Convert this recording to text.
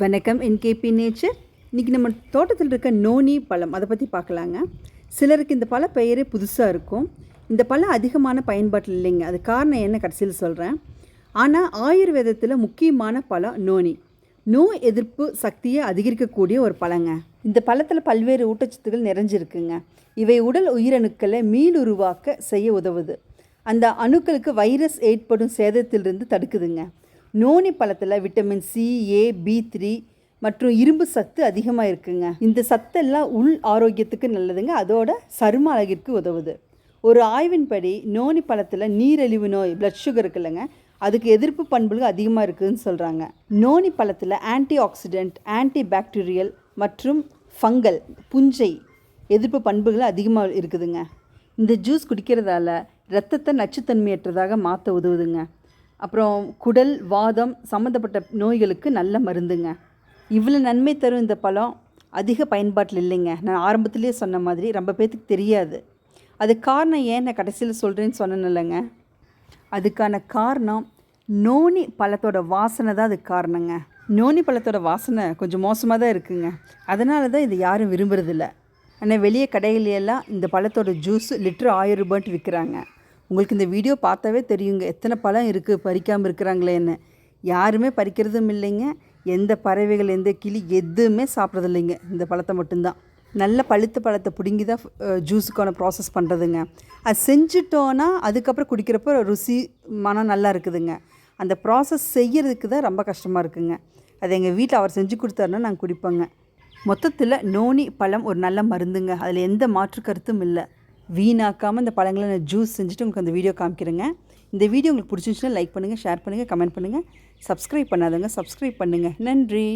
வணக்கம் NKP nature இன்றைக்கி நம்ம தோட்டத்தில் இருக்க நோனி பழம் அதை பற்றி பார்க்கலாங்க. சிலருக்கு இந்த பழ பெயரே புதுசாக இருக்கும். இந்த பழம் அதிகமான பயன்பாட்டில் இல்லைங்க. அது காரணம் என்ன கடைசியில் சொல்கிறேன் ஆனால் ஆயுர்வேதத்தில் முக்கியமான பழம் நோனி. நோய் எதிர்ப்பு சக்தியை அதிகரிக்கக்கூடிய ஒரு பழங்க. இந்த பழத்தில் பல்வேறு ஊட்டச்சத்துக்கள் நிறைஞ்சிருக்குங்க. இவை உடல் உயிரணுக்களை மீளுருவாக்க செய்ய உதவுது. அந்த அணுக்களுக்கு வைரஸ் ஏற்படும் சேதத்திலிருந்து தடுக்குதுங்க. நோனி பழத்தில் vitamin C A B three மற்றும் இரும்பு சத்து அதிகமாக இருக்குங்க. இந்த சத்தெல்லாம் உள் ஆரோக்கியத்துக்கு நல்லதுங்க. அதோட சரும அழகிற்கு உதவுது. ஒரு ஆய்வின்படி நோனி பழத்தில் நீரிழிவு நோய் பிளட் சுகர் இருக்குல்லங்க. அதுக்கு எதிர்ப்பு பண்புகள் அதிகமாக இருக்குதுன்னு சொல்கிறாங்க நோனி பழத்தில் ஆன்டி ஆக்சிடென்ட் ஆன்டி பாக்டீரியல் மற்றும் ஃபங்கல் புஞ்சை எதிர்ப்பு பண்புகள் அதிகமாக இருக்குதுங்க. இந்த ஜூஸ் குடிக்கிறதால இரத்தத்தை நச்சுத்தன்மையற்றதாக மாற்ற உதவுதுங்க. அப்புறம் குடல் வாதம் சம்மந்தப்பட்ட நோய்களுக்கு நல்ல மருந்துங்க. இவ்வளோ நன்மை தரும் இந்த பழம் அதிக பயன்பாட்டில் இல்லைங்க. நான் ஆரம்பத்துலேயே சொன்ன மாதிரி ரொம்ப பேர்த்துக்கு தெரியாது. அது காரணம் ஏன் நான் கடைசியில் சொல்கிறேன்னு சொன்னேன் இல்லைங்க. அதுக்கான காரணம் நோனி பழத்தோட வாசனை தான் அதுக்கு காரணங்க. நோனி பழத்தோட வாசனை கொஞ்சம் மோசமாக தான் இருக்குங்க. அதனால தான் இது யாரும் விரும்புறதில்ல. ஆனால் வெளியே கடையிலையெல்லாம் இந்த பழத்தோட ஜூஸ் லிட்டர் ஆயிரம் ரூபான்ட்டு விற்கிறாங்க உங்களுக்கு இந்த வீடியோ பார்த்தாவே தெரியுங்க. எத்தனை பழம் இருக்குது பறிக்காமல் இருக்கிறாங்களேன்னு யாருமே பறிக்கிறதும் இல்லைங்க. எந்த பறவைகள் எந்த கிளி எதுவுமே சாப்பிட்றது இல்லைங்க. இந்த பழத்தை மட்டும்தான். நல்ல பழுத்த பழத்தை பிடுங்கி தான் ஜூஸுக்கான ப்ராசஸ் பண்ணுறதுங்க அது செஞ்சுட்டோன்னா அதுக்கப்புறம் குடிக்கிறப்போ ருசி மனம் நல்லா இருக்குதுங்க. அந்த ப்ராசஸ் செய்கிறதுக்கு தான் ரொம்ப கஷ்டமாக இருக்குங்க. அது எங்கள் வீட்டில் அவர் செஞ்சு கொடுத்தாருன்னா நாங்கள் குடிப்போங்க. மொத்தத்தில் நோனி பழம் ஒரு நல்ல மருந்துங்க. அதில் எந்த மாற்று கருத்தும் இல்லை. வீணாக்காமல் இந்த பழங்களை நான் ஜூஸ் செஞ்சுட்டு உங்களுக்கு அந்த வீடியோ காமிக்கிறேங்க. இந்த வீடியோ உங்களுக்கு பிடிச்சிருந்துச்சுன்னா லைக் பண்ணுங்கள் ஷேர் பண்ணுங்கள் கமெண்ட் பண்ணுங்கள் சப்ஸ்கிரைப் பண்ணாதவங்க சப்ஸ்கிரைப் பண்ணுங்கள் நன்றி.